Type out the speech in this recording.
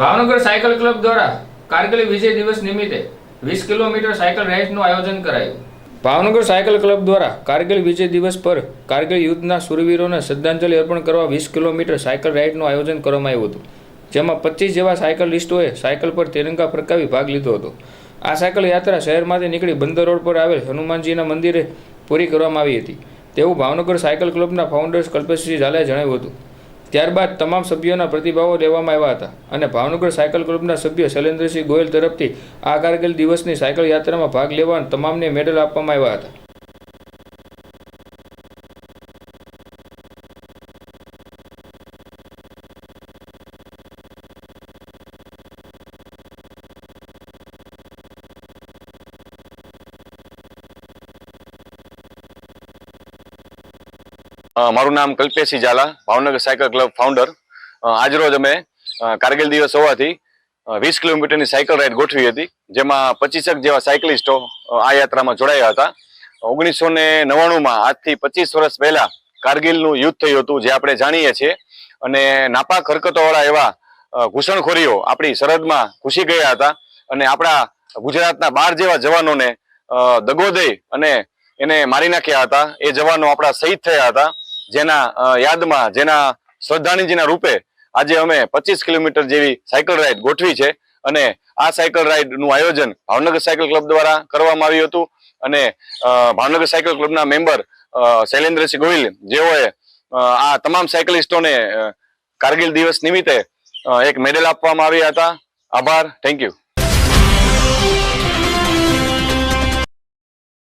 Bhavnagar cycle club દ્વારા કારગિલ વિજય દિવસ નિમિત્તે વીસ કિલોમીટર સાયકલ રાઇડનું આયોજન કરાયું. ભાવનગર સાયકલ ક્લબ દ્વારા કારગિલ વિજય દિવસ પર કારગિલ યુદ્ધના સુરવીરોને શ્રદ્ધાંજલિ અર્પણ કરવા વીસ કિલોમીટર સાયકલ રાઇડનું આયોજન કરવામાં આવ્યું હતું, જેમાં પચીસ જેવા સાયકલિસ્ટોએ સાયકલ પર તિરંગા ફરકાવી ભાગ લીધો હતો. આ સાયકલ યાત્રા શહેરમાંથી નીકળી બંદર રોડ પર આવેલ હનુમાનજીના મંદિરે પૂરી કરવામાં આવી હતી. તેવું ભાવનગર સાયકલ ક્લબના ફાઉન્ડર્સ કલ્પેશસિંહ ઝાલાએ જણાવ્યું હતું. ત્યારબાદ તમામ સભ્યોના પ્રતિભાવો લેવામાં આવ્યા હતા અને ભાવનગર સાયકલ ક્લબના સભ્ય શૈલેન્દ્રસિંહ ગોયલ તરફથી આ કારગિલ દિવસની સાયકલ યાત્રામાં ભાગ લેવા તમામને મેડલ આપવામાં આવ્યા હતા. મારું નામ Kalpeshi Zala, Bhavnagar cycle club founder આજરોજ અમે કારગિલ દિવસ હોવાથી વીસ કિલોમીટરની સાયકલ રાઇડ ગોઠવી હતી, જેમાં પચીસક જેવા સાયકલિસ્ટો આ યાત્રામાં જોડાયા હતા. ઓગણીસો ને નવ્વાણુંમાં આજથી પચીસ વર્ષ પહેલા કારગિલનું યુદ્ધ થયું હતું, જે આપણે જાણીએ છીએ. અને નાપાક હરકતોવાળા એવા ઘૂસણખોરીઓ આપણી સરહદમાં ઘૂસી ગયા હતા. અને આપણા ગુજરાતના બાર જેવા જવાનોને દગો દઈ અને એને મારી નાખ્યા હતા. એ જવાનો આપણા શહીદ થયા હતા. જેના યાદમાં, જેના શ્રદ્ધાંજલિના રૂપે આજે અમે પચીસ કિલોમીટર જેવી સાયકલ રાઇડ ગોઠવી છે. અને આ સાયકલ રાઈડનું આયોજન ભાવનગર સાયકલ ક્લબ દ્વારા કરવામાં આવ્યું હતું. અને ભાવનગર સાયકલ ક્લબના મેમ્બર શૈલેન્દ્રસિંહ ગોહિલ, જેઓએ આ તમામ સાયકલિસ્ટોને કારગિલ દિવસ નિમિત્તે એક મેડલ આપવામાં આવ્યા હતા. આભાર. Thank you.